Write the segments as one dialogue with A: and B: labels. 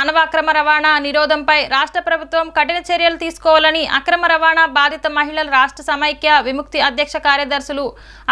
A: మానవ అక్రమ రవాణా నిరోధంపై రాష్ట్ర ప్రభుత్వం కఠిన చర్యలు తీసుకోవాలని అక్రమ రవాణా బాధిత మహిళల రాష్ట్ర సమైక్య విముక్తి అధ్యక్ష కార్యదర్శులు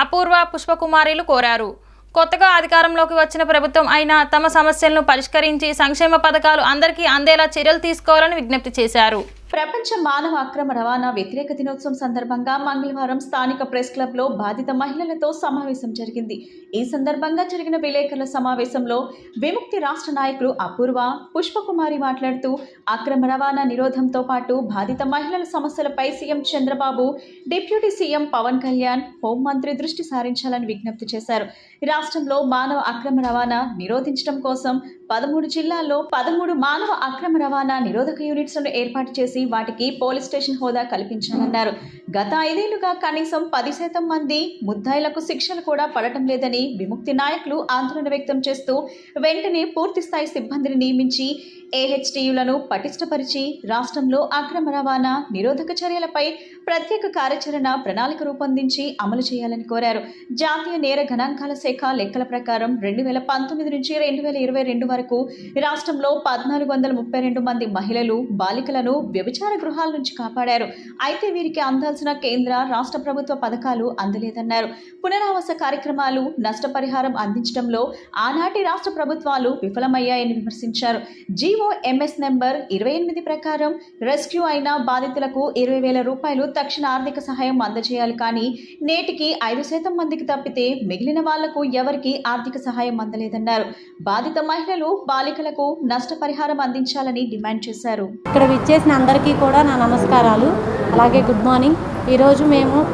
A: అపూర్వ పుష్పకుమారిలు కోరారు. కొత్తగా అధికారంలోకి వచ్చిన ప్రభుత్వం అయినా తమ సమస్యలను పరిష్కరించి సంక్షేమ పథకాలు అందరికీ అందేలా చర్యలు తీసుకోవాలని విజ్ఞప్తి చేశారు.
B: ప్రపంచ మానవ అక్రమ రవాణా వ్యతిరేక దినోత్సవం సందర్భంగా మంగళవారం స్థానిక ప్రెస్ క్లబ్లో బాధిత మహిళలతో సమావేశం జరిగింది. ఈ సందర్భంగా జరిగిన విలేకరుల సమావేశంలో విముక్తి రాష్ట్ర నాయకులు అపూర్వ పుష్పకుమారి మాట్లాడుతూ అక్రమ రవాణా నిరోధంతో పాటు బాధిత మహిళల సమస్యలపై CM Chandrababu deputy CM Pawan Kalyan హోంమంత్రి దృష్టి సారించాలని విజ్ఞప్తి చేశారు. రాష్ట్రంలో మానవ అక్రమ రవాణా నిరోధించడం కోసం పదమూడు జిల్లాల్లో పదమూడు మానవ అక్రమ రవాణా నిరోధక యూనిట్స్ను ఏర్పాటు చేసి వాటికి పోలీస్ స్టేషన్ హోదా కల్పించాలన్నారు గత ఐదేళ్ళుగా కనీసం పది శాతం మంది ముద్దాయిలకు శిక్షలు కూడా పడటం లేదని విముక్తి నాయకులు ఆందోళన వ్యక్తం చేస్తూ వెంటనే పూర్తి స్థాయి సిబ్బందిని నియమించి ఏహెచ్టీయులను పటిష్టపరిచి రాష్ట్రంలో అక్రమ రవాణా నిరోధక చర్యలపై ప్రత్యేక కార్యాచరణ ప్రణాళిక రూపొందించి అమలు చేయాలని కోరారు. జాతీయ నేర గణాంకాల శాఖ లెక్కల ప్రకారం రెండు వేల పంతొమ్మిది నుంచి రెండు వేల ఇరవై రెండు వరకు రాష్ట్రంలో పద్నాలుగు వందల ముప్పై రెండు మంది మహిళలు బాలికలను వ్యభిచార గృహాల నుంచి కాపాడారు. అయితే వీరికి అందాల్సిన కేంద్ర రాష్ట్ర ప్రభుత్వ పథకాలు అందలేదన్నారు. పునరావాస కార్యక్రమాలు నష్టపరిహారం అందించడంలో ఆనాటి రాష్ట్ర ప్రభుత్వాలు విఫలమయ్యాయని విమర్శించారు. జీవో ఎంఎస్ నెంబర్ ఇరవై ఎనిమిది ప్రకారం రెస్క్యూ అయిన బాధితులకు ఇరవై వేల రూపాయలు తక్షణ ఆర్థిక సహాయం అందజేయాలి కానీ నేటికి ఐదు శాతం మందికి తప్పితే మిగిలిన వాళ్ళకు ఎవరికి ఆర్థిక సహాయం అందలేదన్నారు. బాధిత మహిళలు బాలికలకు నష్టపరిహారం అందించాలని డిమాండ్ చేశారు.
C: ఇక్కడ విచ్చేసిన అందరికీ కూడా నా నమస్కారాలు. అలాగే గుడ్ మార్నింగ్. ఈరోజు మేము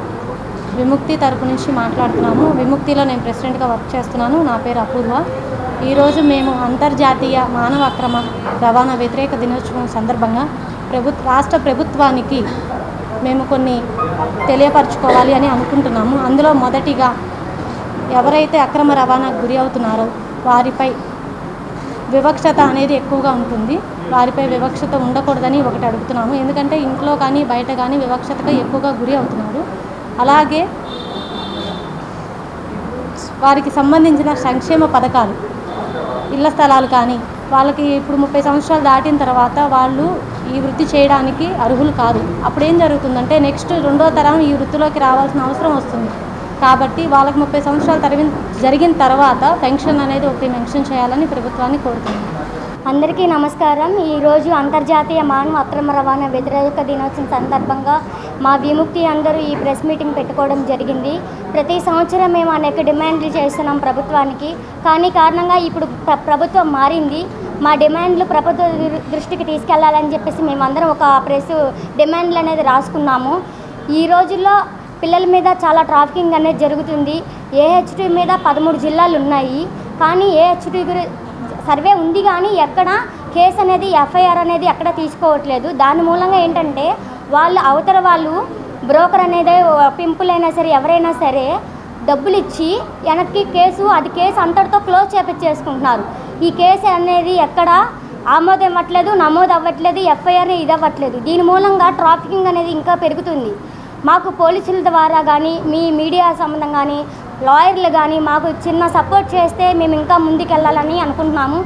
C: విముక్తి తరపు నుంచి మాట్లాడుతున్నాము. విముక్తిలో నేను ప్రెసిడెంట్గా వర్క్ చేస్తున్నాను. నా పేరు అపూర్వ. ఈరోజు మేము అంతర్జాతీయ మానవ అక్రమ రవాణా వ్యతిరేక దినోత్సవం సందర్భంగా ప్రభుత్వ రాష్ట్ర ప్రభుత్వానికి మేము కొన్ని తెలియపరచుకోవాలి అని అనుకుంటున్నాము. అందులో మొదటిగా ఎవరైతే అక్రమ రవాణాకు గురి అవుతున్నారో వారిపై వివక్షత అనేది ఎక్కువగా ఉంటుంది. వారిపై వివక్షత ఉండకూడదని ఒకటి అడుగుతున్నాము. ఎందుకంటే ఇంట్లో కానీ బయట కానీ వివక్షతగా ఎక్కువగా గురి అవుతున్నారు. అలాగే వారికి సంబంధించిన సంక్షేమ పథకాలు ఇళ్ళ స్థలాలు కానీ వాళ్ళకి ఇప్పుడు ముప్పై సంవత్సరాలు దాటిన తర్వాత వాళ్ళు ఈ వృత్తి చేయడానికి అర్హులు కాదు. అప్పుడు ఏం జరుగుతుందంటే నెక్స్ట్ రెండో తరం ఈ వృత్తిలోకి రావాల్సిన అవసరం వస్తుంది. కాబట్టి వాళ్ళకి ముప్పై సంవత్సరాలు తరిగిన జరిగిన తర్వాత పెన్షన్ అనేది ఒకటి మెన్షన్ చేయాలని ప్రభుత్వాన్ని కోరుతున్నాను
D: అందరికీ నమస్కారం. ఈరోజు అంతర్జాతీయ మానవ అక్రమ రవాణా వ్యతిరేక దినోత్సవం సందర్భంగా మా విముక్తి అందరూ ఈ ప్రెస్ మీటింగ్ పెట్టుకోవడం జరిగింది. ప్రతి సంవత్సరం మేము అనేక డిమాండ్లు చేస్తున్నాం ప్రభుత్వానికి. కానీ కారణంగా ఇప్పుడు ప్ర- ప్రభుత్వం మారింది. మా డిమాండ్లు ప్రభుత్వ దృష్టికి తీసుకెళ్ళాలని చెప్పేసి మేమందరం ఒక ప్రెస్ డిమాండ్లు అనేది రాసుకున్నాము. ఈ రోజుల్లో పిల్లల మీద చాలా ట్రాఫికింగ్ అనేది జరుగుతుంది. ఏహెచ్టీ మీద పదమూడు జిల్లాలు ఉన్నాయి. కానీ ఏహెచ్టీ సర్వే ఉంది కానీ ఎక్కడ కేసు అనేది ఎఫ్ఐఆర్ అనేది ఎక్కడ తీసుకోవట్లేదు. దాని మూలంగా ఏంటంటే వాళ్ళు అవతల వాళ్ళు బ్రోకర్ అనేది పింపులైనా సరే ఎవరైనా సరే డబ్బులు ఇచ్చి వెనక్కి కేసు అది కేసు అంతటితో క్లోజ్ చేపించేసుకుంటున్నారు ఈ కేసు అనేది ఎక్కడ ఆమోదం అవ్వట్లేదు నమోదు అవ్వట్లేదు ఎఫ్ఐఆర్ ఇది అవ్వట్లేదు దీని మూలంగా ట్రాఫికింగ్ అనేది ఇంకా పెరుగుతుంది. మాకు పోలీసుల ద్వారా కానీ మీ మీడియా సంబంధం కానీ లాయర్లు కానీ మాకు చిన్న సపోర్ట్ చేస్తే మేము ఇంకా ముందుకెళ్ళాలని అనుకుంటున్నాము.